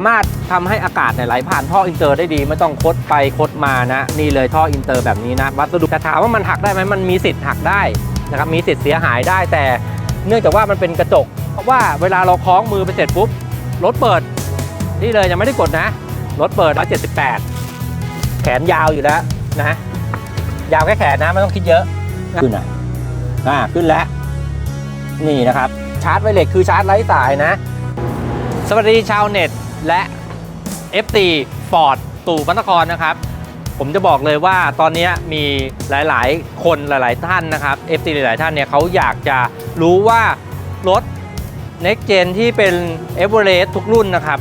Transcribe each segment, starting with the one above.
สามารถทำให้อากาศไหลผ่านท่ออินเตอร์ได้ดี ไม่ต้องคดไปคดมานะ นี่เลยท่ออินเตอร์แบบนี้นะ วัสดุแต่ถามว่ามันหักได้ไหมมันมีสิทธิ์หักได้นะครับมีสิทธิ์เสียหายได้แต่ เนื่องจากว่ามันเป็นกระจก เพราะว่าเวลาเราคล้องมือไปเสร็จปุ๊บรถเปิด นี่เลยยังไม่ได้กดนะรถเปิด 178 แขนยาวอยู่แล้วนะยาวแค่แขนนะไม่ต้องคิดเยอะขึ้นอะอ่าขึ้นแล้ว นี่นะครับ ชาร์จไวเลสคือชาร์จไร้สายนะ สวัสดีชาวเน็ต และ FT Ford ตู่พันนครนะครับ ผมจะบอกเลยว่าตอนนี้มีหลายๆ คนหลาย ๆ ท่านนะครับ FT หลาย ๆ ท่านเนี่ยเขาอยากจะรู้ว่ารถ Next Gen ที่เป็น e v e r e s t ทุกรุ่นนะครับ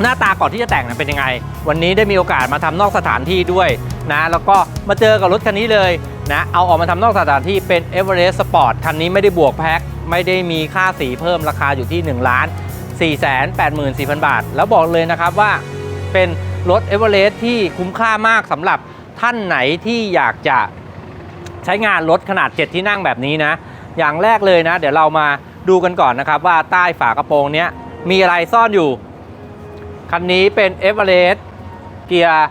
หน้าตาก่อนที่จะแต่งเป็นยังไง วันนี้ได้มีโอกาสมาทำนอกสถานที่ด้วยนะแล้วก็มาเจอกับรถคันนี้เลยนะเอาออกมาทำนอกสถานที่เป็น e v e r e s t Sport คันนี้ไม่ได้บวกแพ็คไม่ได้มีค่าสีเพิ่มราคาอยู่ที่ 1 ล้าน 4 8 4 0 0 0 บาท แล้วบอกเลยนะครับว่าเป็นรถ e v e r e s t ที่คุ้มค่ามากสำหรับท่านไหนที่อยากจะใช้งานรถขนาด 7 ที่นั่งแบบนี้นะ อย่างแรกเลยนะ เดี๋ยวเรามาดูกันก่อนนะครับว่าใต้ฝากระโปรงเนี้ยมีอะไรซ่อนอยู่ คันนี้เป็น e v e r e s t เกียร์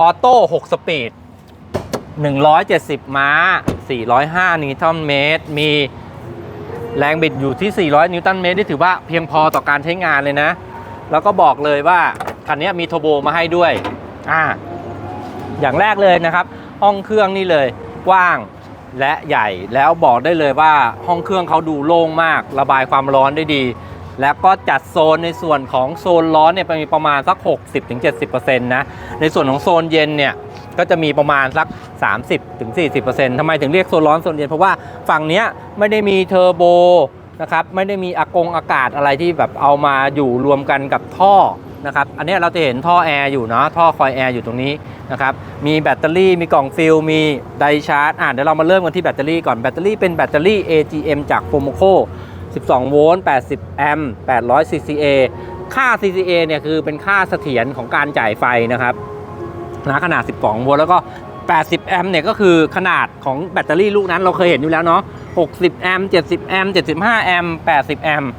ออโต้ 6 สปีด 170 ม้า 405 นิวตันเมตร มี แรงบิดอยู่ที่ 400 นิวตันเมตรนี่ถือว่าเพียงพอต่อการใช้งานเลยนะ แล้วก็บอกเลยว่าคันนี้มีโทโบมาให้ด้วยอ่าอย่างแรกเลยนะครับ ห้องเครื่องนี่เลยกว้างและใหญ่แล้วบอกได้เลยว่าห้องเครื่องเขาดูโล่งมาก ระบายความร้อนได้ดี แล้วก็จัดโซนในส่วนของโซนร้อนเนี่ยมีประมาณสัก 60-70%นะในส่วนของโซนเย็นเนี่ยก็จะมีประมาณสัก 30-40%ทำไมถึงเรียกโซนร้อนโซนเย็นเพราะว่าฝั่งนี้ไม่ได้มีเทอร์โบนะครับไม่ได้มีอากงอากาศอะไรที่แบบเอามาอยู่รวมกันกับท่อนะครับอันนี้เราจะเห็นท่อแอร์อยู่เนาะท่อคอยแอร์อยู่ตรงนี้นะครับมีแบตเตอรี่มีกล่องฟิลมีไดชาร์จอะเดี๋ยวเรามาเริ่มกันที่แบตเตอรี่ก่อนแบตเตอรี่เป็นแบตเตอรี่ AGM จาก f o m o c o 12 โวลต์ 80 แอมป์ 800 CCA ค่า CCA เนี่ยคือเป็นค่าเสถียรของการจ่ายไฟนะครับนะขนาด 12 โวลต์แล้วก็ 80 แอมป์เนี่ยก็คือขนาดของแบตเตอรี่ลูกนั้นเราเคยเห็นอยู่แล้วเนาะ 60 แอมป์ 70 แอมป์ 75 แอมป์ 80 แอมป์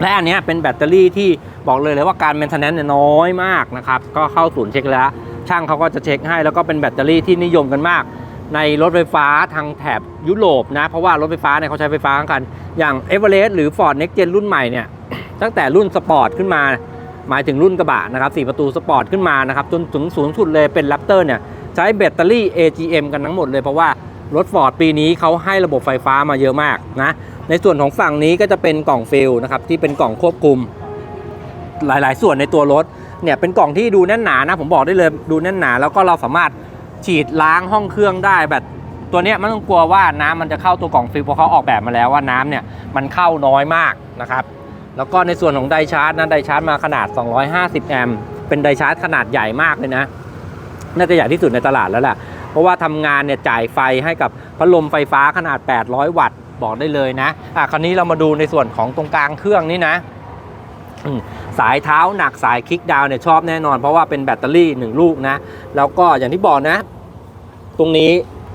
และอันนี้เป็นแบตเตอรี่ที่บอกเลยเลยว่าการ maintenance เนี่ยน้อยมากนะครับ ก็เข้าศูนย์เช็คแล้ว ช่างเขาก็จะเช็คให้ แล้วก็เป็นแบตเตอรี่ที่นิยมกันมาก ในรถไฟฟ้าทางแถบยุโรปนะ เพราะว่ารถไฟฟ้าเนี่ยเขาใช้ไฟฟ้าทั้งคัน อย่าง e v e r e s t หรือ Ford Next Gen รุ่นใหม่เนี่ยตั้งแต่รุ่นสปอร์ตขึ้นมาหมายถึงรุ่นกระบะนะครับ4ประตูสปอร์ตขึ้นมานะครับจนถึงสูงสุดเลยเป็น Raptor เนี่ย ใช้แบตเตอรี่ AGM กันทั้งหมดเลยเพราะว่ารถ Ford ปีนี้เขาให้ระบบไฟฟ้ามาเยอะมากนะในส่วนของฝั่งนี้ก็จะเป็นกล่องฟิลนะครับที่เป็นกล่องควบคุม หลาย ๆ ส่วนในตัวรถเนี่ยเป็นกล่องที่ดูแน่นหนานะ ผมบอกได้เลยดูแน่นหนา แล้วก็เราสามารถฉีดล้างห้องเครื่องได้แบบตัวเนี้ยไม่ต้องกลัวว่าน้ำมันจะเข้าตัวกล่องฟิลเพราะเขาออกแบบมาแล้วว่าน้ำเนี่ยมันเข้าน้อยมากนะครับแล้วก็ในส่วนของไดชาร์จนะไดชาร์จมาขนาด 250 แอมป์เป็นไดชาร์จขนาดใหญ่มากเลยนะ น่าจะใหญ่ที่สุดในตลาดแล้วแหละเพราะว่าทำงานเนี่ยจ่ายไฟให้กับพัดลมไฟฟ้าขนาด 800 วัตต์บอกได้เลยนะอะคราวนี้เรามาดูในส่วนของตรงกลางเครื่องนี่นะสายเท้าหนักสายคลิกดาวเนี่ยชอบแน่นอน เพราะว่าเป็นแบตเตอรี่หนึ่งลูกนะ แล้วก็อย่างที่บอกนะ ตรงนี้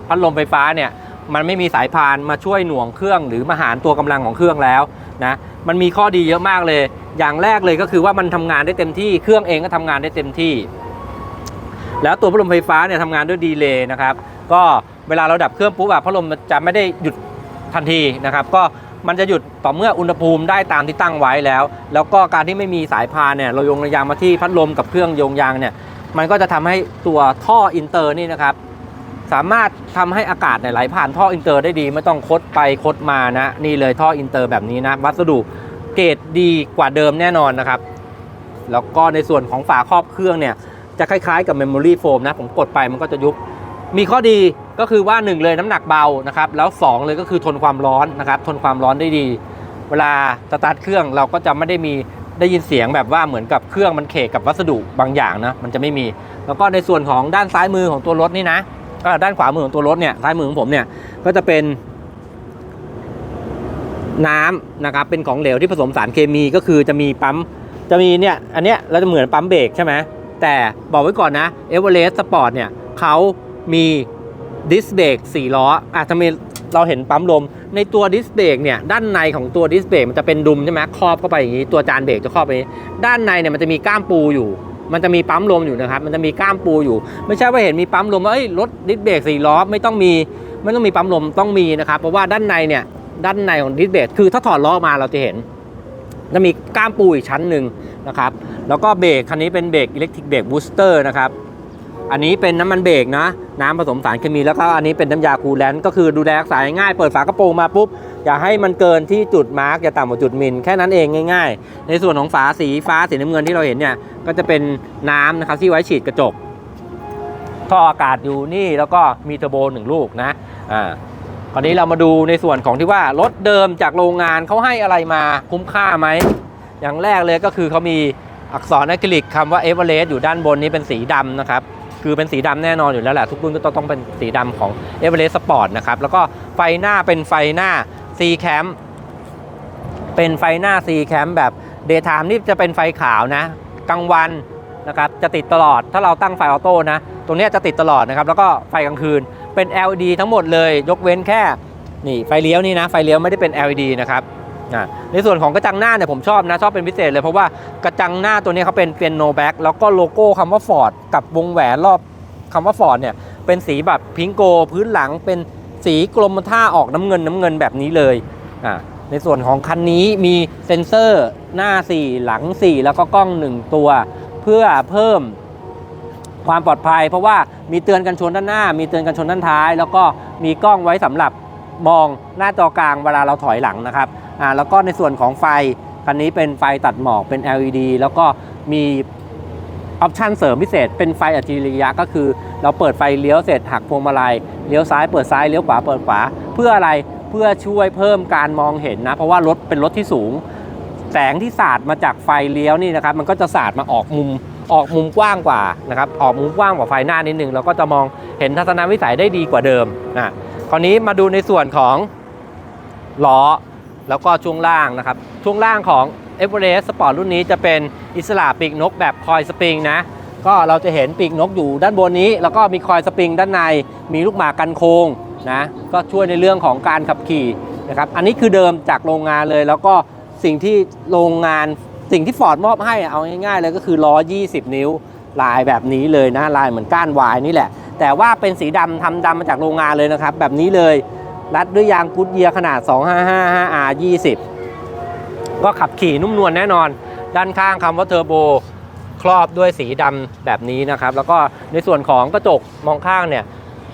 พัดลมไฟฟ้าเนี่ยมันไม่มีสายพานมาช่วยหน่วงเครื่อง หรือมาหารตัวกำลังของเครื่องแล้วนะมันมีข้อดีเยอะมากเลย อย่างแรกเลยก็คือว่ามันทำงานได้เต็มที่เครื่องเองก็ทำงานได้เต็มที่ แล้วตัวพัดลมไฟฟ้าเนี่ยทำงานด้วยดีเลย์นะครับ ก็เวลาเราดับเครื่องปุ๊บอะพัดลมจะไม่ได้หยุดทันทีนะครับ ก็มันจะหยุดต่อเมื่ออุณหภูมิได้ตามที่ตั้งไว้แล้ว แล้วก็การที่ไม่มีสายพานเนี่ยเราโยงระยางมาที่พัดลมกับเครื่องโยงยางเนี่ยมันก็จะทำให้ตัวท่ออินเตอร์นี่นะครับสามารถทำให้อากาศเนี่ยไหลผ่านท่ออินเตอร์ได้ดี ไม่ต้องคดไปคดมานะนี่เลยท่ออินเตอร์แบบนี้นะวัสดุเกรดดีกว่าเดิมแน่นอนนะครับ แล้วก็ในส่วนของฝาครอบเครื่องเนี่ย จะคล้ายๆกับ Memory Foam นะผมกดไปมันก็จะยุบมีข้อดีก็คือว่า 1 เลยน้ำหนักเบานะครับแล้ว 2 เลยก็คือทนความร้อนนะครับทนความร้อนได้ดี เวลาสตาร์ทเครื่องเราก็จะไม่ได้มีได้ยินเสียงแบบว่าเหมือนกับเครื่องมันเขกกับวัสดุบางอย่างนะมันจะไม่มี แล้วก็ในส่วนของด้านซ้ายมือของตัวรถนี่นะด้านขวามือของตัวรถเนี่ยซ้ายมือของผมเนี่ยก็จะเป็นน้ำนะครับเป็นของเหลวที่ผสมสารเคมีก็คือจะมีปั๊มจะมีเนี่ยอันเนี้ยเราจะเหมือนปั๊มเบรกใช่ไหม แต่บอกไว้ก่อนนะเอเวอเรสต์สปอร์ตเนี่ยเขามีดิสเบรก4ล้ออะทำไมเราเห็นปั๊มลม ในตัวดิสเบรกเนี่ยด้านในของตัวดิสเบรกมันจะเป็นดุมใช่ไหมครอบเข้าไปอย่างนี้ ตัวจานเบรกจะครอบไปด้านในเนี่ยมันจะมีก้ามปูอยู่ มันจะมีปั๊มลมอยู่นะครับ มันจะมีก้ามปูอยู่ ไม่ใช่ว่าเห็นมีปั๊มลมว่าเอ้ยรถดิสเบรกสี่ล้อไม่ต้องมีไม่ต้องมีปั๊มลมต้องมีนะครับเพราะว่าด้านในเนี่ยด้านในของดิสเบรกคือถ้าถอดล้อมาเราจะเห็นจะมีก้ามปูอีกชั้นหนึ่ง นะครับ แล้วก็เบรกคันนี้เป็นเบรกอิเล็กทริกเบรกบูสเตอร์นะครับ อันนี้เป็นน้ำมันเบรกนะ น้ำผสมสารเคมีแล้วก็อันนี้เป็นน้ำยาคูลแลนต์ก็คือดูแลรักษาง่ายเปิดฝากระโปรงมาปุ๊บ อย่าให้มันเกินที่จุดมาร์กอย่าต่ำกว่าจุดมิลแค่นั้นเองง่าย ๆ ในส่วนของฝาสีฟ้าสีน้ำเงินที่เราเห็นเนี่ยก็จะเป็นน้ำนะครับที่ไว้ฉีดกระจกท่ออากาศอยู่นี่แล้วก็มีเทอร์โบหนึ่งลูกนะอ่าคราวนี้เรามาดูในส่วนของที่ว่ารถเดิมจากโรงงานเขาให้อะไรมาคุ้มค่าไหม อย่างแรกเลยก็คือเขามีอักษรอะคริลิกคำว่าเอเวอเรสต์อยู่ด้านบนนี้เป็นสีดำนะครับคือเป็นสีดำแน่นอนอยู่แล้วแหละทุกรุ่นก็ต้องเป็นสีดำของ e v e r e s t Sport นะครับแล้วก็ไฟหน้าเป็นไฟหน้า C Cam เป็นไฟหน้า C Cam แบบ Daytime นี่จะเป็นไฟขาวนะกลางวันนะครับจะติดตลอดถ้าเราตั้งไฟออโต้นะตรงนี้จะติดตลอดนะครับแล้วก็ไฟกลางคืนเป็น LED ทั้งหมดเลย ยกเว้นแค่นี่ไฟเลี้ยวนี่นะไฟเลี้ยวไม่ได้เป็น LED นะครับ อ่าในส่วนของกระจังหน้าเนี่ยผมชอบนะชอบเป็นพิเศษเลยเพราะว่ากระจังหน้าตัวนี้เขาเป็นเปียโนแบ็กแล้วก็โลโก้คำว่า Ford กับวงแหวนรอบคำว่า Ford เนี่ยเป็นสีแบบพิงโก พื้นหลังเป็นสีกลมท่าออกน้ำเงินน้ำเงินแบบนี้เลยอ่าในส่วนของคันนี้มีเซ็นเซอร์หน้า 4 หลัง 4 แล้วก็กล้อง 1 ตัว เพื่อเพิ่มความปลอดภัย เพราะว่ามีเตือนกันชนด้านหน้า มีเตือนกันชนด้านท้าย แล้วก็มีกล้องไว้สำหรับมองหน้าจอกลางเวลาเราถอยหลังนะครับ อ่าแล้วก็ในส่วนของไฟคันนี้เป็นไฟตัดหมอกเป็น LED แล้วก็มีออปชันเสริมพิเศษเป็นไฟอัจฉริยะก็คือ เราเปิดไฟเลี้ยวเสร็จหักพวงมาลัยเลี้ยวซ้ายเปิดซ้ายเลี้ยวขวาเปิดขวา เพื่ออะไรเพื่อช่วยเพิ่มการมองเห็นนะ เพราะว่ารถเป็นรถที่สูง แสงที่สาดมาจากไฟเลี้ยวนี่นะครับ มันก็จะสาดมาออกมุมออกมุมกว้างกว่านะครับออกมุมกว้างกว่าไฟหน้านิดนึงเราก็จะมองเห็นทัศนวิสัยได้ดีกว่าเดิมนะคราวนี้มาดูในส่วนของล้อ แล้วก็ช่วงล่างนะครับ ช่วงล่างของ e v e r e s t Sport รุ่นนี้จะเป็นอิสระปีกนกแบบคอยสปริงนะ ก็เราจะเห็นปีกนกอยู่ด้านบนนี้ แล้วก็มีคอยสปริงด้านใน มีลูกหมากกันโค้งนะก็ช่วยในเรื่องของการขับขี่นะครับอันนี้คือเดิมจากโรงงานเลย แล้วก็สิ่งที่โรงงานสิ่งที่ฟอร์ดมอบให้เอาง่ายๆเลยก็คือล้อ 20 นิ้วลายแบบนี้เลยนะลายเหมือนก้านวายนี่แหละ แต่ว่าเป็นสีดำทำดำมาจากโรงงานเลยนะครับ แบบนี้เลย รัดด้วยยางกุดเยียขนาด 2555R 20 ก็ขับขี่นุ่มนวลแน่นอน ด้านข้างคำว่าเทอร์โบครอบด้วยสีดำแบบนี้นะครับ แล้วก็ในส่วนของกระจกมองข้างเนี่ย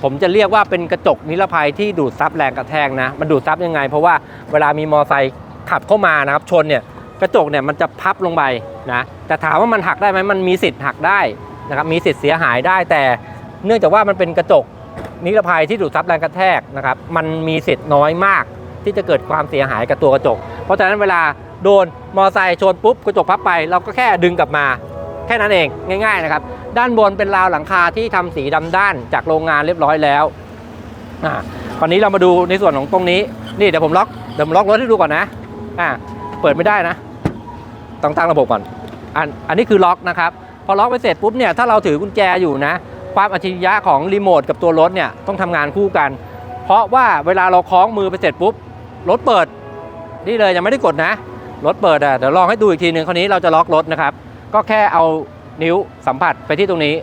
ผมจะเรียกว่าเป็นกระจกนิรภัยที่ดูดซับแรงกระแทกนะ มันดูดซับยังไง เพราะว่าเวลามีมอไซค์ขับเข้ามานะครับ ชนเนี่ยกระจกเนี่ยมันจะพับลงไปนะแต่ถามว่ามันหักได้ไหมมันมีสิทธิ์หักได้นะครับมีสิทธิ์เสียหายได้แต่ เนื่องจากว่ามันเป็นกระจก นิรภัยที่ดูดซับแรงกระแทกนะครับ มันมีสิทธิ์น้อยมาก ที่จะเกิดความเสียหายกับตัวกระจก เพราะฉะนั้นเวลาโดนมอไซค์ชนปุ๊บกระจกพับไป เราก็แค่ดึงกลับมา แค่นั้นเองง่าย ๆนะครับ ด้านบนเป็นราวหลังคาที่ทำสีดำด้านจากโรงงานเรียบร้อยแล้วอ่าคราวนี้เรามาดูในส่วนของตรงนี้นี่เดี๋ยวผมล็อกเดี๋ยวผมล็อกรถให้ดูก่อนนะอ่าเปิดไม่ได้นะต้องตั้งระบบก่อนอันอันนี้คือล็อกนะครับ พอล็อกไปเสร็จปุ๊บเนี่ยถ้าเราถือกุญแจอยู่นะ ความอัจฉริยะของรีโมทกับตัวรถเนี่ยต้องทำงานคู่กัน เพราะว่าเวลาเราคล้องมือไปเสร็จปุ๊บรถเปิดนี่เลยยังไม่ได้กดนะรถเปิดอะเดี๋ยวลองให้ดูอีกทีหนึ่งคราวนี้เราจะล็อกรถนะครับ ก็แค่เอานิ้วสัมผัสไปที่ตรงนี้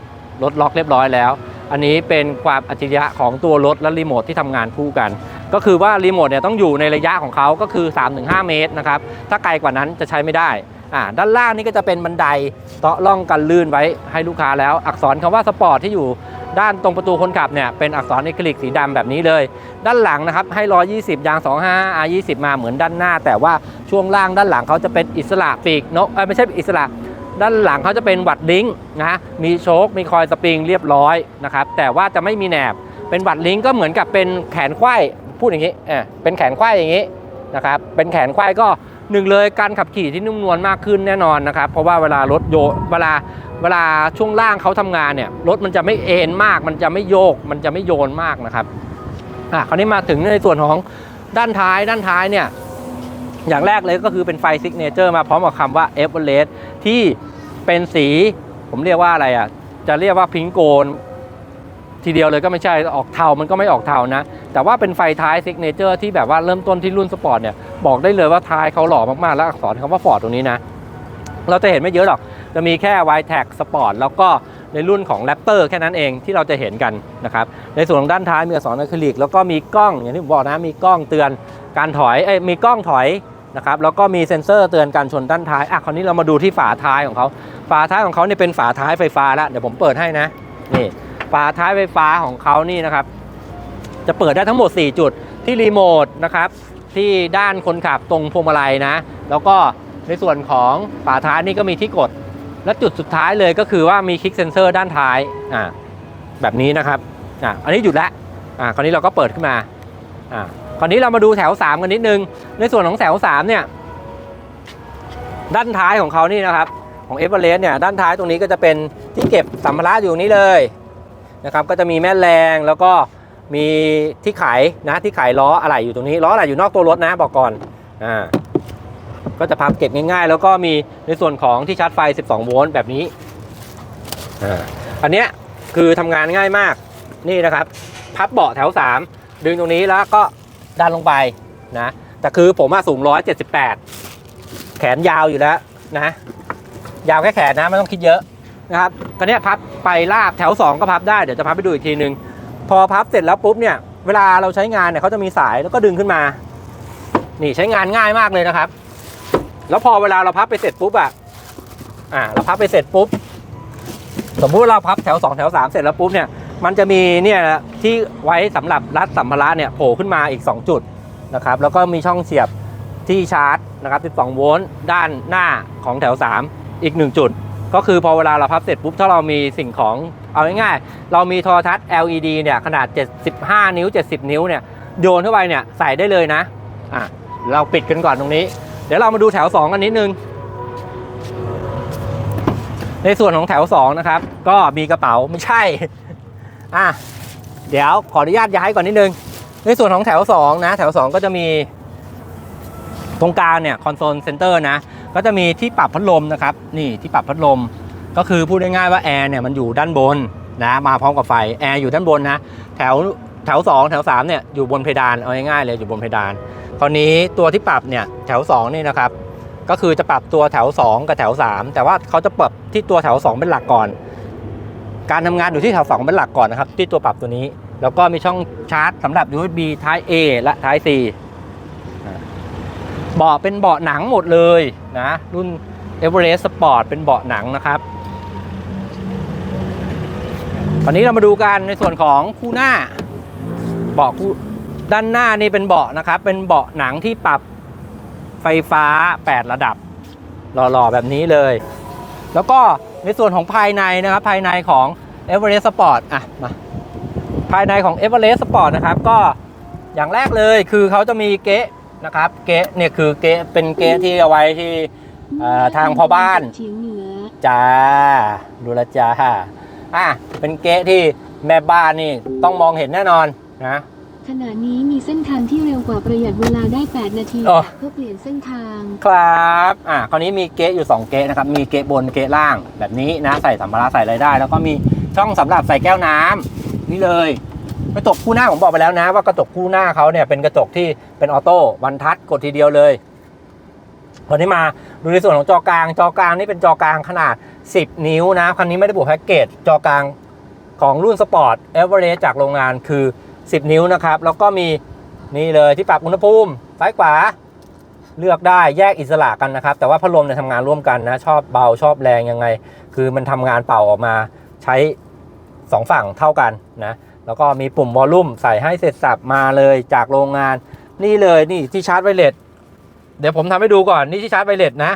รถล็อกเรียบร้อยแล้ว อันนี้เป็นความอัจฉริยะของตัวรถและรีโมทที่ทำงานคู่กัน ก็คือว่ารีโมทเนี่ยต้องอยู่ในระยะของเขาก็คือ 3-5 เมตรนะครับถ้าไกลกว่านั้นจะใช้ไม่ได้ อ่าด้านล่างนี่ก็จะเป็นบันไดเตาะล่องกันลื่นไว้ให้ลูกค้าแล้ว อักษรคำว่าสปอร์ตที่อยู่ด้านตรงประตูคนขับเนี่ยเป็นอักษรเอกลิกสีดำแบบนี้เลย ด้านหลังนะครับให้ 120 ยาง 25 R 20 มาเหมือนด้านหน้า แต่ว่าช่วงล่างด้านหลังเขาจะเป็นอิสระปีกนกไม่ใช่อิสระด้านหลังเขาจะเป็นวัดลิงนะมีโชคมีคอยสปริงเรียบร้อยนะครับแต่ว่าจะไม่มีแหนบ เป็นวัดลิงก์ก็เหมือนกับเป็นแขนไขว้พูดอย่างนี้เออเป็นแขนไขว้อย่างนี้นะครับเป็นแขนไขว้ก็ หนึ่งเลยการขับขี่ที่นุ่มนวลมากขึ้นแน่นอนนะครับ เพราะว่าเวลารถโยเวลาเวลาช่วงล่างเขาทำงานเนี่ยรถมันจะไม่เอ็นมาก มันจะไม่โยก มันจะไม่โยนมากนะครับอะคราวนี้มาถึงในส่วนของด้านท้ายด้านท้ายเนี่ยอย่างแรกเลยก็คือเป็นไฟซิกเนเจอร์มาพร้อมกับคำว่า e v e r e s t ที่เป็นสี ผมเรียกว่าอะไรอะ จะเรียกว่าพิงโกน ทีเดียวเลยก็ไม่ใช่ออกเทามันก็ไม่ออกเทานะ แต่ว่าเป็นไฟท้ายซิกเนเจอร์ที่แบบว่าเริ่มต้นที่รุ่นสปอร์ตเนี่ยบอกได้เลยว่าท้ายเขาหล่อมากๆ แล้วอักษรคำว่าฟอร์ดตรงนี้นะ เราจะเห็นไม่เยอะหรอก จะมีแค่ y t a g Sport แล้วก็ในรุ่นของ Raptor แค่นั้นเองที่เราจะเห็นกันนะครับในส่วนของด้านท้ายมีอักษรอะคริลิกแล้วก็มีกล้องอย่างที่ผมบอกนะมีกล้องเตือนการถอยเอ้ยมีกล้องถอยนะครับแล้วก็มีเซ็นเซอร์เตือนการชนด้านท้ายอะคราวนี้เรามาดูที่ฝาท้ายของเขาฝาท้ายของเขาเนี่ยเป็นฝาท้ายไฟฟ้าแล้วเดี๋ยวผมเปิดให้นะนี่ ฝาท้ายไฟฟ้าของเขานี่นะครับ จะเปิดได้ทั้งหมด 4 จุดที่รีโมทนะครับ ที่ด้านคนขับตรงพวงมาลัยนะ แล้วก็ในส่วนของฝาท้ายนี่ก็มีที่กด และจุดสุดท้ายเลยก็คือว่ามีคลิกเซนเซอร์ด้านท้ายอ่าแบบนี้นะครับอ่าอันนี้หยุดแล้วอ่าคราวนี้เราก็เปิดขึ้นมาอ่าคราวนี้เรามาดูแถว 3 กันนิดนึง ในส่วนของแถว 3 เนี่ย ด้านท้ายของเขานี่นะครับ ของเอเวอเรสต์เนี่ย ด้านท้ายตรงนี้ก็จะเป็นที่เก็บสัมภาระอยู่นี้เลย นะครับก็จะมีแม่แรงแล้วก็มีที่ไขนะที่ไขล้ออะไรอยู่ตรงนี้ล้ออะไรอยู่นอกตัวรถนะบอกก่อนอ่าก็จะพับเก็บง่ายๆ แล้วก็มีในส่วนของที่ชาร์จไฟ 12 โวลต์แบบนี้อ่าอันเนี้ยคือทำงานง่ายมากนี่นะครับ พับเบาะแถว 3 ดึงตรงนี้แล้วก็ดันลงไปนะแต่คือผมอะสูง 178 แขนยาวอยู่แล้วนะ ยาวแค่แขนนะไม่ต้องคิดเยอะ นะครับตอนนี้ยพับไปลาบแถว 2 ก็พับได้เดี๋ยวจะพับไปดูอีกทีนึง พอพับเสร็จแล้วปุ๊บเนี่ยเวลาเราใช้งานเนี่ยเขาจะมีสายแล้วก็ดึงขึ้นมา นี่ใช้งานง่ายมากเลยนะครับ แล้วพอเวลาเราพับไปเสร็จปุ๊บอะอ่าเราพับไปเสร็จปุ๊บ สมมุติเราพับแถว 2 แถว 3 เสร็จแล้วปุ๊บเนี่ยมันจะมีเนี่ยที่ไว้สำหรับรัดสัมภาระเนี่ยโผล่ขึ้นมาอีก 2 จุดนะครับแล้วก็มีช่องเสียบที่ชาร์จนะครับ 12 โวลต์ด้านหน้าของแถว 3 อีก 1 จุด ก็คือพอเวลาเราพับเสร็จปุ๊บถ้าเรามีสิ่งของเอาง่ายๆเรามีโทรทัศน์ LED เนี่ยขนาด 75 นิ้ว 70 นิ้วเนี่ยโยนเข้าไปเนี่ยใส่ได้เลยนะอะเราปิดกันก่อนตรงนี้ เดี๋ยวเรามาดูแถว 2 กันนิดนึง ในส่วนของแถว 2 นะครับ ก็มีกระเป๋าไม่ใช่อะเดี๋ยวขออนุญาตย้ายก่อนนิดนึง ในส่วนของแถว 2 นะ แถว 2 ก็จะมีตรงกลางเนี่ยคอนโซลเซนเตอร์นะ ก็จะมีที่ปรับพัดลมนะครับนี่ที่ปรับพัดลม ก็คือพูดง่ายๆว่าแอร์เนี่ยมันอยู่ด้านบนนะมาพร้อมกับไฟแอร์อยู่ด้านบนนะแถวแถว 2 แถว3เนี่ยอยู่บนเพดานเอาง่ายๆเลยอยู่บนเพดานคราวนี้ตัวที่ปรับเนี่ยแถว2นี่นะครับก็คือจะปรับตัวแถว 2 กับแถว 3 แต่ว่าเขาจะปรับที่ตัวแถว 2 เป็นหลักก่อน การทำงานอยู่ที่แถว 2 เป็นหลักก่อนนะครับที่ตัวปรับตัวนี้ แล้วก็มีช่องชาร์จสำหรับ USB Type A และ Type C เบาะเป็นเบาะหนังหมดเลยนะรุ่น Everest Sport เป็นเบาะหนังนะครับตอนนี้เรามาดูกันในส่วนของคู่หน้า เบาะคู่ด้านหน้านี่เป็นเบาะนะครับ เป็นเบาะหนังที่ปรับไฟฟ้า 8 ระดับหล่อๆแบบนี้เลย แล้วก็ในส่วนของภายในนะครับ ภายในของ Everest Sport อะมาภายในของ Everest Sport นะครับ ก็อย่างแรกเลยคือเขาจะมีเก๊ะ นะครับ เก๊ะเนี่ยคือเก๊ะเป็นเก๊ะที่เอาไว้ที่เอ่อทางพ่อบ้าน เฉียงเหนือจ้าดูแลวจ้าอะเป็นเก๊ะที่แม่บ้านนี่ต้องมองเห็นแน่นอนนะขณะนี้มีเส้นทางที่เร็วกว่าประหยัดเวลาได้ 8 นาทีอ๋อเพื่อเปลี่ยนเส้นทาง ครับอะคราวนี้มีเกะอยู่ 2 เกะนะครับ มีเกะบนเกะล่างแบบนี้นะใส่สัมภาระใส่อะไรได้ แล้วก็มีช่องสำหรับใส่แก้วน้ำนี่เลย กระจกคู่หน้าผมบอกไปแล้วนะ ว่ากระจกคู่หน้าเขาเนี่ยเป็นกระจกที่เป็นออโต้วันทัชกดทีเดียวเลยคราวนี้มาดูในส่วนของจอกลาง จอกลางนี่เป็นจอกลางขนาด 10 นิ้วนะคันนี้ไม่ได้บวกแพ็กเกจจอกลางของรุ่นสปอร์ตเอเวอเรสจากโรงงานคือ 10 นิ้วนะครับ แล้วก็มีนี่เลยที่ปรับอุณหภูมิซ้ายขวาเลือกได้แยกอิสระกันนะครับ แต่ว่าพัดลมเนี่ยทำงานร่วมกันนะ ชอบเบาชอบแรงยังไง คือมันทำงานเป่าออกมาใช้ 2 ฝั่งเท่ากันนะ แล้วก็มีปุ่มวอลลุ่มใส่ให้เสร็จสับมาเลยจากโรงงาน นี่เลยนี่ที่ชาร์จไวเลสเดี๋ยวผมทำให้ดูก่อนนี่ที่ชาร์จไวเลสนะ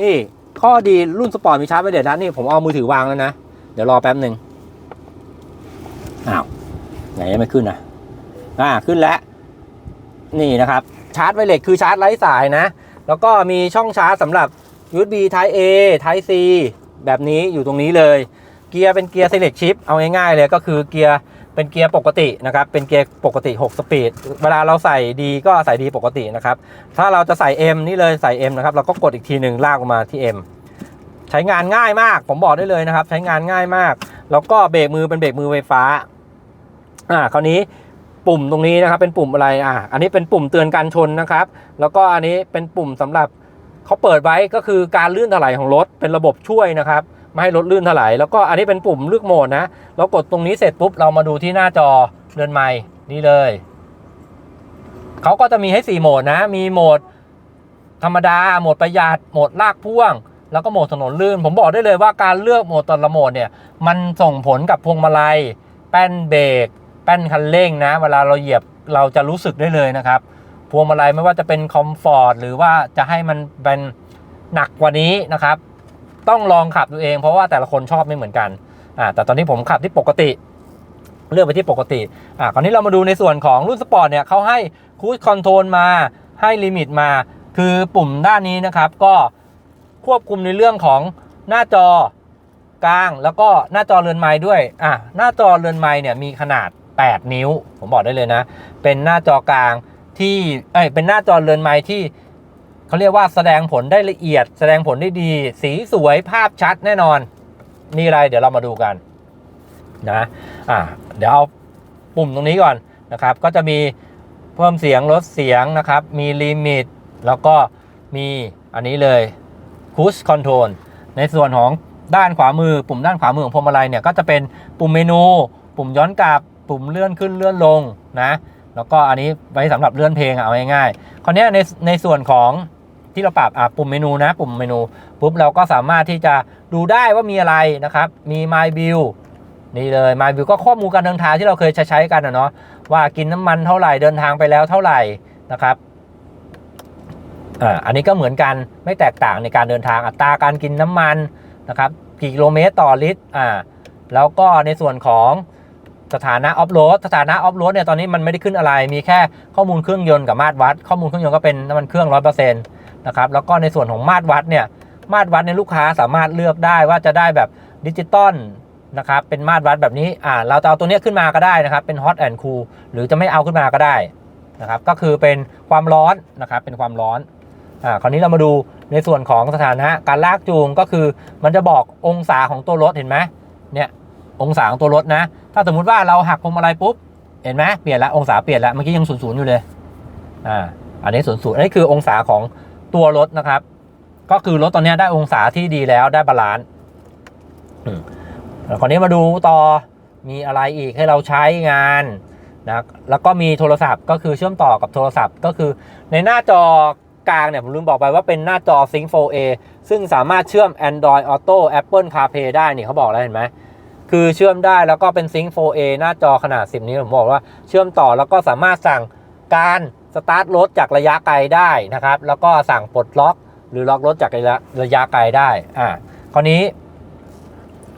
นี่ข้อดีรุ่นสปอร์ตมีชาร์จไวเลสนะนี่ผมเอามือถือวางแล้วนะ เดี๋ยวรอแป๊บหนึ่งอ้าวไหนไม่ขึ้นอะอ่าขึ้นแล้วนี่นะครับชาร์จไวเลสคือชาร์จไร้สายนะ แล้วก็มีช่องชาร์จสำหรับ USB Type A Type C แบบนี้อยู่ตรงนี้เลย เกียร์เป็นเกียร์ Select Shift เอาง่ายๆเลยก็คือเกียร์ เป็นเกียร์ปกตินะครับ เป็นเกียร์ปกติ 6 สปีด เวลาเราใส่ดีก็ใส่ดีปกตินะครับ ถ้าเราจะใส่ M นี่เลยใส่ M นะครับ เราก็กดอีกทีหนึ่งลากออกมาที่ M ใช้งานง่ายมาก ผมบอกได้เลยนะครับ ใช้งานง่ายมาก แล้วก็เบรกมือเป็นเบรกมือไฟฟ้า อ่า คราวนี้ปุ่มตรงนี้นะครับ เป็นปุ่มอะไร อ่า อันนี้เป็นปุ่มเตือนการชนนะครับ แล้วก็อันนี้เป็นปุ่มสำหรับเขาเปิดไว้ก็คือการลื่นถลายของรถ เป็นระบบช่วยนะครับ ไม่ให้รถลื่นถลายแล้วก็อันนี้เป็นปุ่มเลือกโหมดนะ เรากดตรงนี้เสร็จปุ๊บเรามาดูที่หน้าจอเรือนไม้นี่เลย เขาก็จะมีให้ 4 โหมดนะ มีโหมดธรรมดา โหมดประหยัด โหมดลากพ่วง แล้วก็โหมดถนนลื่น ผมบอกได้เลยว่าการเลือกโหมดแต่ละโหมดเนี่ย มันส่งผลกับพวงมาลัย แป้นเบรก แป้นคันเร่งนะ เวลาเราเหยียบเราจะรู้สึกได้เลยนะครับ พวงมาลัยไม่ว่าจะเป็นคอมฟอร์ตหรือว่าจะให้มันเป็นหนักกว่านี้นะครับ ต้องลองขับดูเอง เพราะว่าแต่ละคนชอบไม่เหมือนกันอ่าแต่ตอนนี้ผมขับที่ปกติเลือกไปที่ปกติอ่าคราวนี้เรามาดูในส่วนของรุ่นสปอร์ตเนี่ยเขาให้คู e คอนโทรลมาให้ลิมิตมา คือปุ่มด้านนี้นะครับก็ควบคุมในเรื่องของหน้าจอกลางแล้วก็หน้าจอเรือนไม้ด้วยอะหน้าจอเรือนไม้เนี่ยมีขนาด 8 นิ้ว ผมบอกได้เลยนะ เป็นหน้าจอกลางที่เอ้ยเป็นหน้าจอเรือนไม้ที่ เขาเรียกว่าแสดงผลได้ละเอียด แสดงผลได้ดี สีสวยภาพชัดแน่นอน นี่อะไรเดี๋ยวเรามาดูกันนะอะเดี๋ยวเอาปุ่มตรงนี้ก่อนนะครับ ก็จะมีเพิ่มเสียงลดเสียงนะครับ มีลิมิต แล้วก็มีอันนี้เลย Cruise Control ในส่วนของด้านขวามือ ปุ่มด้านขวามือของพวงมาลัยเนี่ยก็จะเป็นปุ่มเมนู ปุ่มย้อนกลับ ปุ่มเลื่อนขึ้นเลื่อนลงนะ แล้วก็อันนี้ไว้สำหรับเลื่อนเพลงเอาง่ายๆคราวนี้ในในส่วนของ ที่เราปรับปุ่มเมนูนะปุ่มเมนูปุ๊บเราก็สามารถที่จะดูได้ว่ามีอะไรนะครับ มี My View นี่เลย My View ก็ข้อมูลการเดินทางที่เราเคยใช้ใช้กันนะเนาะว่ากินน้ำมันเท่าไหร่เดินทางไปแล้วเท่าไหร่นะครับอ่าอันนี้ก็เหมือนกันไม่แตกต่างในการเดินทางอัตราการกินน้ำมันนะครับกี่กิโลเมตรต่อลิตรอ่าแล้วก็ในส่วนของสถานะออฟโรดสถานะออฟโรดเนี่ยตอนนี้มันไม่ได้ขึ้นอะไร มีแค่ข้อมูลเครื่องยนต์กับมาตรวัด ข้อมูลเครื่องยนต์ก็เป็นน้ำมันเครื่องร้อยเปอร์เซ็นต์ นะครับแล้วก็ในส่วนของมาตรวัดเนี่ยมาตรวัดในลูกค้าสามารถเลือกได้ว่าจะได้แบบดิจิตอลนะครับเป็นมาตรวัดแบบนี้อ่าเราจะเอาตัวเนี้ยขึ้นมาก็ได้นะครับเป็น hot and cool หรือจะไม่เอาขึ้นมาก็ได้นะครับก็คือเป็นความร้อนนะครับเป็นความร้อนอ่าคราวนี้เรามาดูในส่วนของสถานะการลากจูงก็คือ มันจะบอกองศาของตัวรถเห็นไหมเนี่ยองศาของตัวรถนะ ถ้าสมมุติว่าเราหักพวงมาลัยปุ๊บเห็นไหมเปลี่ยนละองศาเปลี่ยนละเมื่อกี้ยังศูนย์ศูนย์อยู่เลยอ่าอันนี้ศูนย์ศูนย์อันนี้คือองศาของ ตัวรถนะครับ ก็คือรถตอนนี้ได้องศาที่ดีแล้วได้บาลานซ์อืมแล้วคราวนี้มาดูต่อมีอะไรอีกให้เราใช้งานนะแล้วก็มีโทรศัพท์ก็คือเชื่อมต่อกับโทรศัพท์ ก็คือในหน้าจอกลางเนี่ยผมลืมบอกไปว่าเป็นหน้าจอ Sync 4A ซึ่งสามารถเชื่อม Android Auto Apple CarPlay ได้นี่เขาบอกแล้วเห็นไหมคือเชื่อมได้แล้วก็เป็น Sync 4A หน้าจอขนาด 10 นิ้วผมบอกว่าเชื่อมต่อแล้วก็สามารถสั่งการสตาร์ทรถจากระยะไกลได้นะครับ แล้วก็สั่งปลดล็อก หรือล็อกรถจากระยะระยะไกลได้อ่าคราวนี้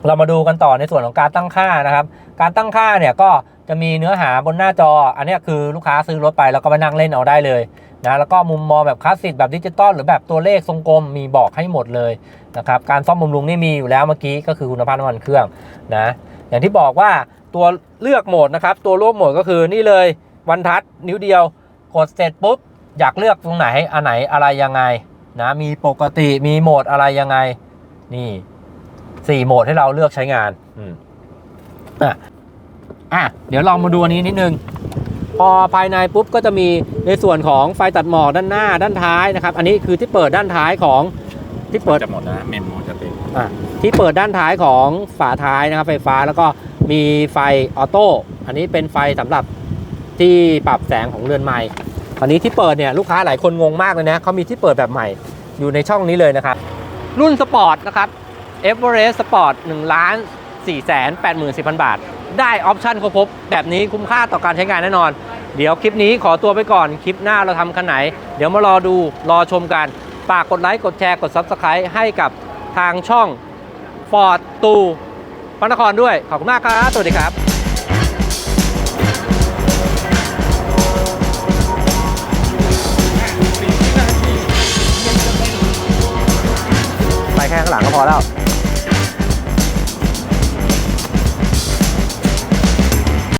เรามาดูกันต่อในส่วนของการตั้งค่านะครับ การตั้งค่าเนี่ยก็จะมีเนื้อหาบนหน้าจอ อันนี้คือลูกค้าซื้อรถไปแล้วก็มานั่งเล่นเอาได้เลยนะแล้วก็มุมมองแบบคลาสสิกแบบดิจิตอลหรือแบบตัวเลขทรงกลมมีบอกให้หมดเลยนะครับการซ่อมบำรุงนี่มีอยู่แล้วเมื่อกี้ก็คือคุณภาพน้ำมันเครื่องนะอย่างที่บอกว่าตัวเลือกโหมดนะครับ ตัวร่วมโหมดก็คือนี่เลยวันทัดนิ้วเดียว กดเสร็จปุ๊บ อยากเลือกตรงไหนอันไหนอะไรยังไงนะมีปกติมีโหมดอะไรยังไง นี่สี่โหมดให้เราเลือกใช้งานอืมอะอะเดี๋ยวลองมาดูอันนี้นิดนึง พอภายในปุ๊บก็จะมีในส่วนของไฟตัดหมอกด้านหน้าด้านท้ายนะครับ อันนี้คือที่เปิดด้านท้ายของที่เปิดจะหมดนะเมมโมจะเต็มอะที่เปิดด้านท้ายของฝาท้ายนะครับ ไฟฟ้าแล้วก็มีไฟออโต้อันนี้เป็นไฟสำหรับ ที่ปรับแสงของเรือนไม้อันนี้ที่เปิดเนี่ยลูกค้าหลายคนงงมากเลยนะเขามีที่เปิดแบบใหม่อยู่ในช่องนี้เลยนะครับ รุ่นสปอร์ตนะครับ e v e r e s t Sport 1ล้าน4แสน8 4 0 0 0 บาท ได้ออปชั่นครบครบแบบนี้คุ้มค่าต่อการใช้งานแน่นอน เดี๋ยวคลิปนี้ขอตัวไปก่อน คลิปหน้าเราทำคันไหน เดี๋ยวมารอดูรอชมกันฝากกดไลค์กดแชร์กด Subscribe ให้กับทางช่อง Ford ตูพระนครด้วย ขอบคุณมากครับ สวัสดีครับ อแล้ว